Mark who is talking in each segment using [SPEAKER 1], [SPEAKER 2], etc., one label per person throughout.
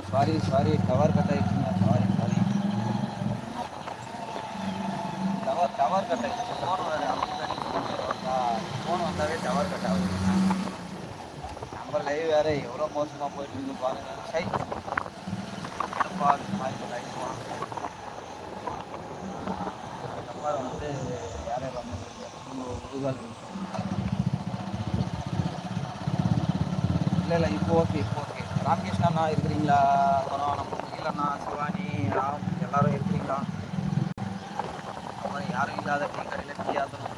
[SPEAKER 1] ஐயய்யோ sorry sorry tower cut ஆயிடுச்சுங்க sorry sorry tower tower cut ஆயிடுச்சு ஃபோன் ஃபோன் வந்தாவே டவர் கட் ஆகுது நம்ம லைவ் வேற எவ்வளோ மோசமாக போயிட்டு இருக்கு பாருங்க. சை. மாதிரி லைவ் நம்ம வந்து யாரே வந்து இல்லை இல்லை இப்போ ஓகே இப்போ அண்ணா இருக்கிறீங்களா? அப்புறம் நம்ம முகிலண்ணா சிவானி ராம் எல்லாரும் இருக்கிறீங்களா? அப்புறம் யாரும் இல்லாத டீ கடையில் டீ ஆகணும்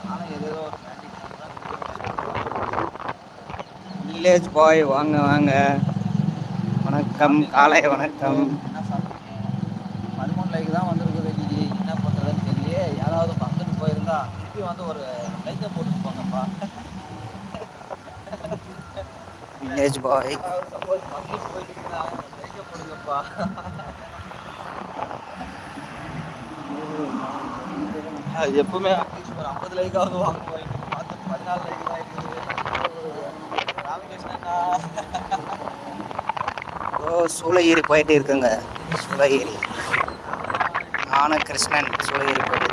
[SPEAKER 1] நானும்
[SPEAKER 2] வில்லேஜ் பாய் வாங்க வாங்க. வணக்கம் காலை வணக்கம்
[SPEAKER 1] என்ன சாப்பிட்டீங்க பதிமூணு லைக் தான் வந்திருக்குது இன்னைக்கு என்ன பண்ணுறதுன்னு தெரியல யாராவது போயிருந்தா திருப்பி வந்து ஒரு லைக்கை போட்டு போங்கப்பா
[SPEAKER 2] வில்லேஜ் பாய்
[SPEAKER 1] சப்போஸ் வந்துட்டு போயிட்டீங்கன்னா லைக்கை போடுங்கப்பா. எப்பவுமே அட்லீஸ்ட் ஒரு ஐம்பது லைக்காவது வாங்குவோம் பார்த்து பதினாலு லைக் தான் இருக்குது. ராமகிருஷ்ணா
[SPEAKER 2] ஓ சூளகிரி போயிட்டு இருக்குங்க. சூளகிரி. நானும் கிருஷ்ணன் சூளகிரி போயிட்டு.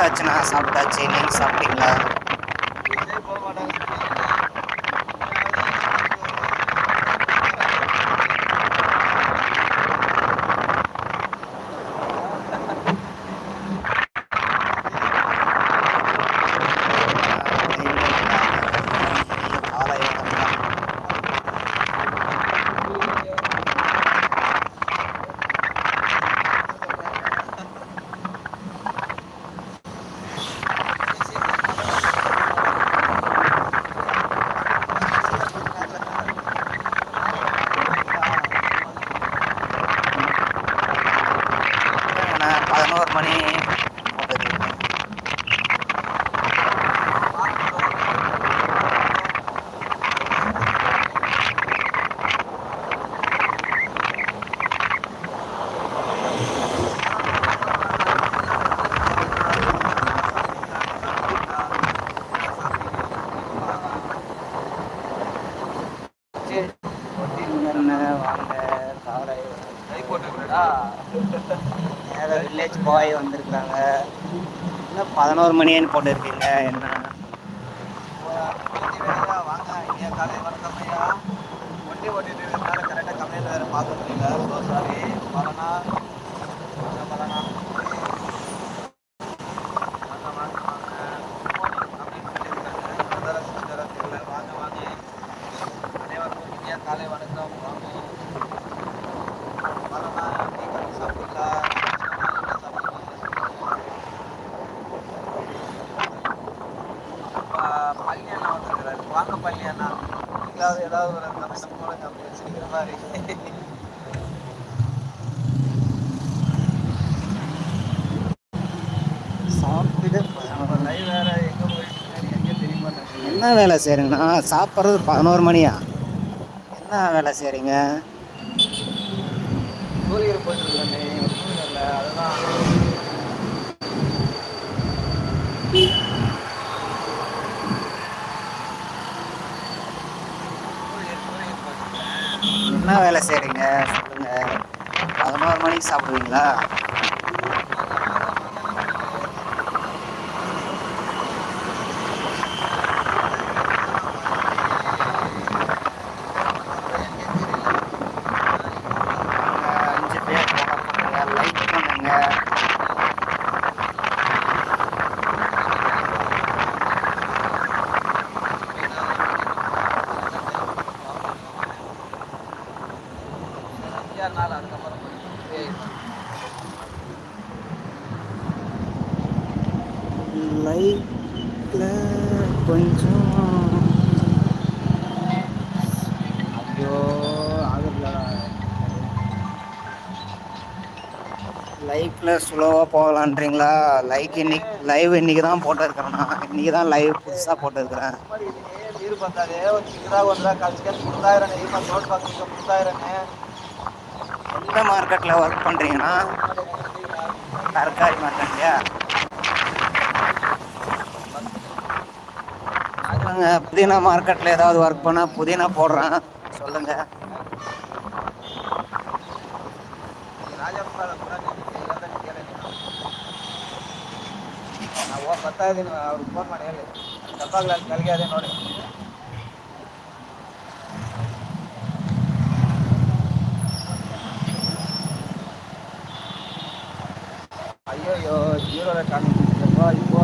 [SPEAKER 2] சாப்பிட்டாச்சுண்ணா சாப்பிட்டாச்சு. நீங்கள் சாப்பிட்டீங்களா
[SPEAKER 1] வீட்டிலே போக மாட்டாங்க
[SPEAKER 2] காலை வணக்கம் நான் பதினோரு மணி போட்டுருக்கேன் என்ன வாங்க காலை
[SPEAKER 1] கை போட்டுக்கிறடா
[SPEAKER 2] மேலே வில்லேஜ் பாய் வந்திருக்காங்க இன்னும் பதினோரு மணின்னு போட்டுருக்கீங்க என்ன
[SPEAKER 1] வாங்க ஐயா காலை வணக்கம் ஐயா வண்டி ஓட்டிட்டு இருக்கிறதுனால கரெக்டாக கம்ப்ளைண்ட் வேறு பார்க்க முடியல ஸோ சாரி பலனா பலனா வாங்க வாங்க அனைவருக்கும் இனிய காலை வணக்கம் வாங்க பலனா டீ காஃபி சாப்பிட்டீங்களா என்ன சாப்பிட்டீங்க பள்ளியண்ணா வந்துருக்கிறாரு வாங்க பள்ளியண்ணா நீங்களாவது ஏதாவது ஒரு கமெண்ட் போடுங்க அப்படி மாதிரி.
[SPEAKER 2] சாப்பிட்டு
[SPEAKER 1] லைவ் வேற எங்க போயிட்டு
[SPEAKER 2] என்ன வேலை செய்கிறீங்கண்ணா சாப்பிட்றது பதினோரு மணியா? என்ன வேலை செய்கிறீங்க
[SPEAKER 1] போயிட்டு
[SPEAKER 2] என்ன வேலை செய்கிறீங்க சொல்லுங்கள் பதினோரு மணிக்கு சாப்பிடுவீங்களா?
[SPEAKER 1] அதுக்கப்புறம்
[SPEAKER 2] லைட்டில் கொஞ்சம்
[SPEAKER 1] ஐயோ ஆகுதுல
[SPEAKER 2] லைஃப்பில் ஸ்லோவாக போகலான்றீங்களா? லைக் இன்னைக்கு லைவ் இன்னைக்கு தான் போட்டிருக்கிறேண்ணா இன்னைக்கு தான் லைவ் புதுசாக போட்டிருக்கிறேன்.
[SPEAKER 1] இருபத்தாயிரம் இருபத்தாயிரம் இருபத்தாயிரம்
[SPEAKER 2] எந்த மார்க்கெட்டில் ஒர்க் பண்ணுறீங்கன்னா தற்காலி மார்க்கெட்லையா சொல்லுங்கள் புதினா மார்க்கெட்டில் ஏதாவது ஒர்க் பண்ணால் புதினா போடுறேன்.
[SPEAKER 1] சொல்லுங்கள் ಪತ್ತಾಯ್ತು ಅವ್ರಿಗೆ ಫೋನ್ ಮಾಡಿ ಹೇಳಿ ತಪ್ಪಾಗ್ಲಾಗಿ ಕಲಿಗೆ ಅದೇ ನೋಡಿ ஜீரோவில் காமிச்சிருக்கப்பா இப்போ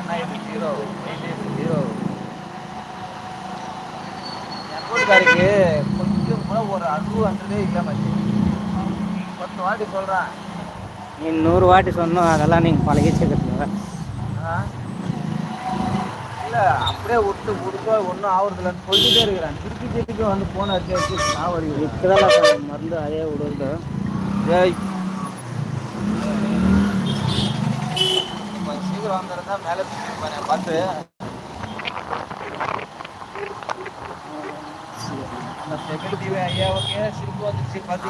[SPEAKER 1] என்ன இது ஜீரோ மைலேஜ் ஜீரோ என் வீட்டுக்காருக்கு கொஞ்சம் கூட ஒரு அறுபதுன்றதே இல்லை மச்சி பத்து வாட்டி சொல்கிறேன்
[SPEAKER 2] நீ நூறு வாட்டி சொன்னோம் அதெல்லாம் நீங்க பழகிச்சுக்கிறதுல
[SPEAKER 1] ஆ? அப்படியே விட்டு கொடுத்தா ஒன்றும் ஆகுறதில்லன்னு சொல்லிட்டே இருக்கிறேன். திருப்பி திருப்பி வந்து போன அடிச்சு வச்சு சாவடி
[SPEAKER 2] இப்போதான் மருந்து அதே விடுறது
[SPEAKER 1] ஏய். சீக்கிரம் வந்திருந்தா மேலே பார்த்து.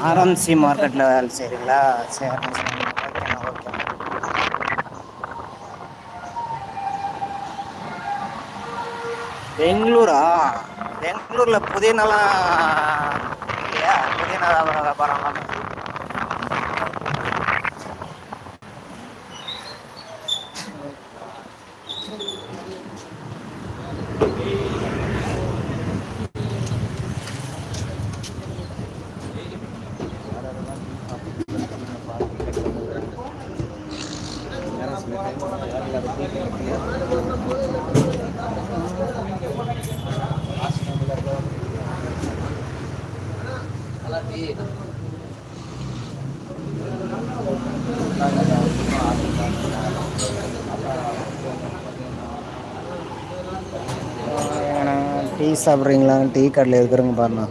[SPEAKER 2] ஆர்எம்சி மார்க்கெட்டில் வேலை செய்கிறீங்களா சரி ஓகேண்ணா ஓகே பெங்களூரா? பெங்களூரில் புதினாலாம் இல்லையா? புதிய வியாபாரம் வியாபாரம்லாம் டீ சாப்பிட்றீங்களா? டீ கடையில் இருக்கிறவங்க பாருண்ணா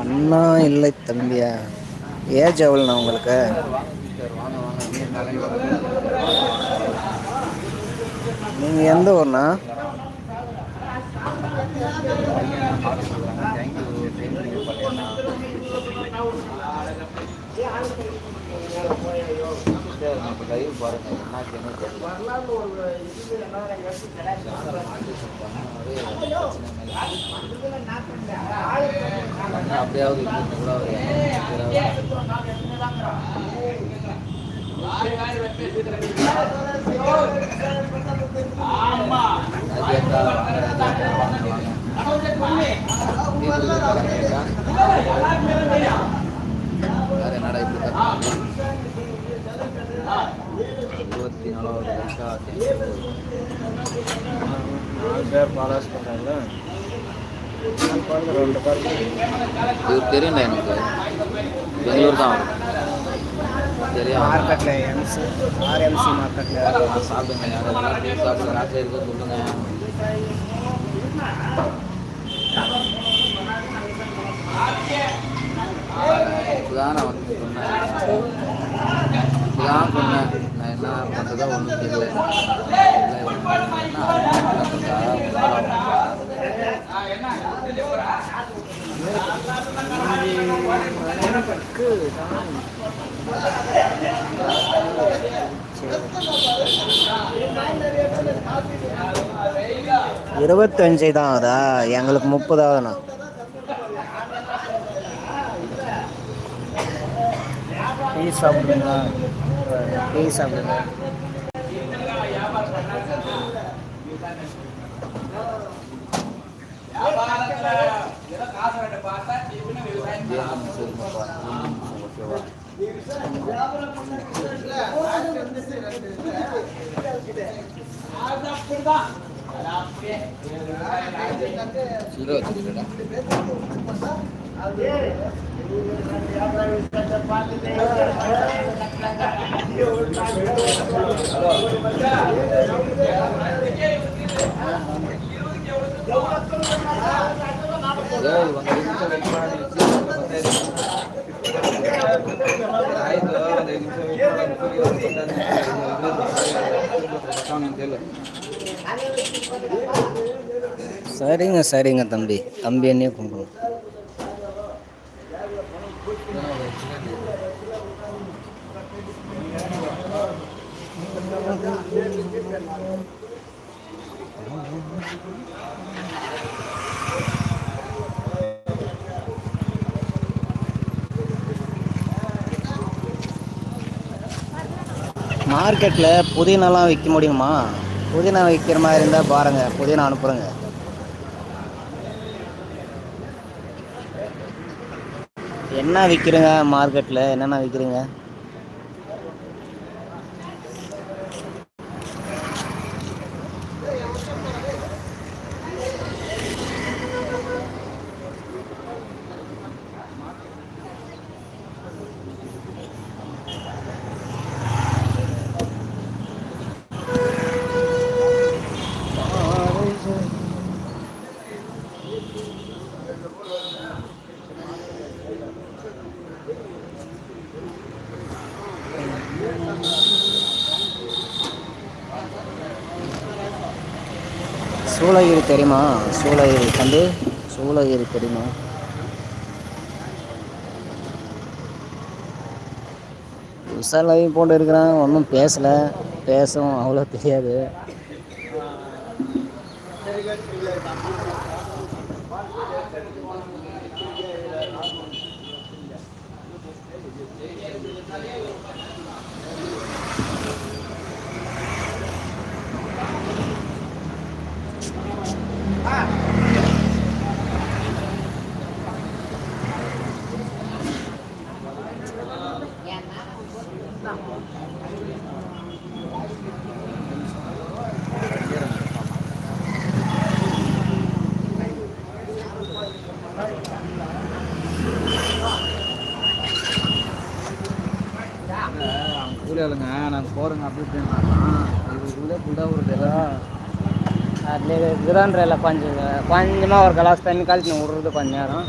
[SPEAKER 2] அண்ணா இல்லை தம்பியா? ஏஜ் எவ்வளோண்ணா உங்களுக்கு? நீங்கள் எந்த ஊர்ண்ணா?
[SPEAKER 1] வாங்க, ராஜேக்கா, வாங்க, வாங்க. தீபுக்கு கலந்துட்டா? வேற என்னடா இப்படி கத்துறீங்க? இருபத்தி நாலாவது வயசா
[SPEAKER 2] நாலு பேர் பாலாஸ் பண்ணுறாங்க ரெண்டு பேர்
[SPEAKER 1] இது எனக்கு பெங்களூர் தான் தெரியும்
[SPEAKER 2] மார்க்கெட்டில் எம்சி ஆர்எம்சி மார்க்கெட்டில்
[SPEAKER 1] சாப்பிடுங்க யாரெல்லாம் சாப்பிடுங்க ராத்திரி இருக்க சொல்லுங்க நான் வந்து சொன்னேன் இப்பதான் சொன்னேன் நான் என்ன பண்ணுறதோ ஒன்றும் தெரியல.
[SPEAKER 2] இருபத்தஞ்சு தான் ஆகுதா எங்களுக்கு முப்பது ஆகுதுண்ணா டீ சாப்பிடுங்களா டீ சாப்பிடுங்க.
[SPEAKER 1] ஏழு
[SPEAKER 2] சரிங்க சரிங்க தம்பி. தம்பி என்னையே கும்பிடுவோம் மார்க்கெட்டில் புதினாலாம் விற்க முடியுமா? புதினா விற்கிற மாதிரி இருந்தால் பாருங்கள் புதினா அனுப்புகிறேங்க என்ன விற்கிறீங்க மார்க்கெட்டில் என்னென்ன விற்கிறீங்க சூளகிரி தெரியுமா? சூளகிரி தம்பி சூளகிரி தெரியுமா? விசாலையும் போட்டு இருக்கிறான் ஒன்றும் பேசலை. பேசவும் அவ்வளோ தெரியாது
[SPEAKER 1] கூலி ஆளுங்க நாங்கள் போகிறோங்க அப்படின்னா இப்படின்னா ஃபுல்லாக ஒரு
[SPEAKER 2] விலை அதுலேயே இதுதான் கொஞ்சம் ஒரு கிளாஸ்
[SPEAKER 1] தண்ணி கழிச்சு
[SPEAKER 2] விட்றது கொஞ்ச நேரம்.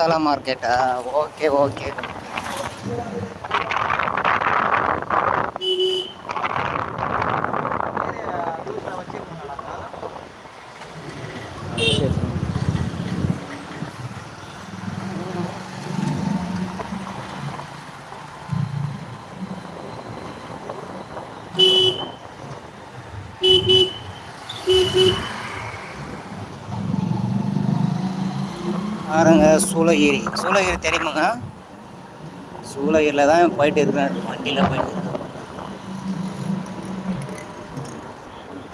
[SPEAKER 2] மசாலா மார்க்கெட்டா? ஓகே ஓகே பாருங்க சூளகிரி. சூளகிரி தெரியுமாங்க? சூளகிரியில் தான் போயிட்டு இருக்கேன் வண்டியில் போயிட்டு இருக்கேன்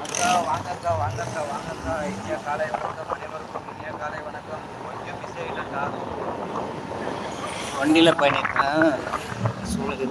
[SPEAKER 1] அக்கா வாங்கக்கா வாங்கக்கா வாங்கக்கா. இந்தியா காலை வணக்கம் அனைவருக்கும் இந்தியா காலை வணக்கம். கொஞ்சம் பிஸி ஆகிட்டா
[SPEAKER 2] வண்டியில் போயிட்டு இருக்கேன் சூளகிரி.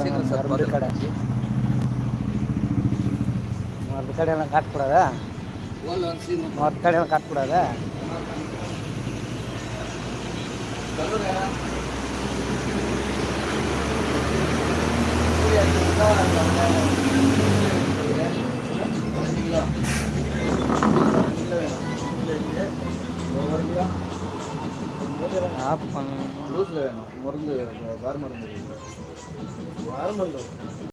[SPEAKER 1] சீக்கிரம் சார்
[SPEAKER 2] மருந்து கடை. மருந்து கடையெல்லாம் காட்டக்கூடாதா? மருந்து கடையெல்லாம் காட்டக்கூடாதா?
[SPEAKER 1] சொல்லுங்க
[SPEAKER 2] ஆஃப் பண்ண
[SPEAKER 1] லூஸில் வேணும். மருந்து வேறு மருந்து
[SPEAKER 2] மருந்து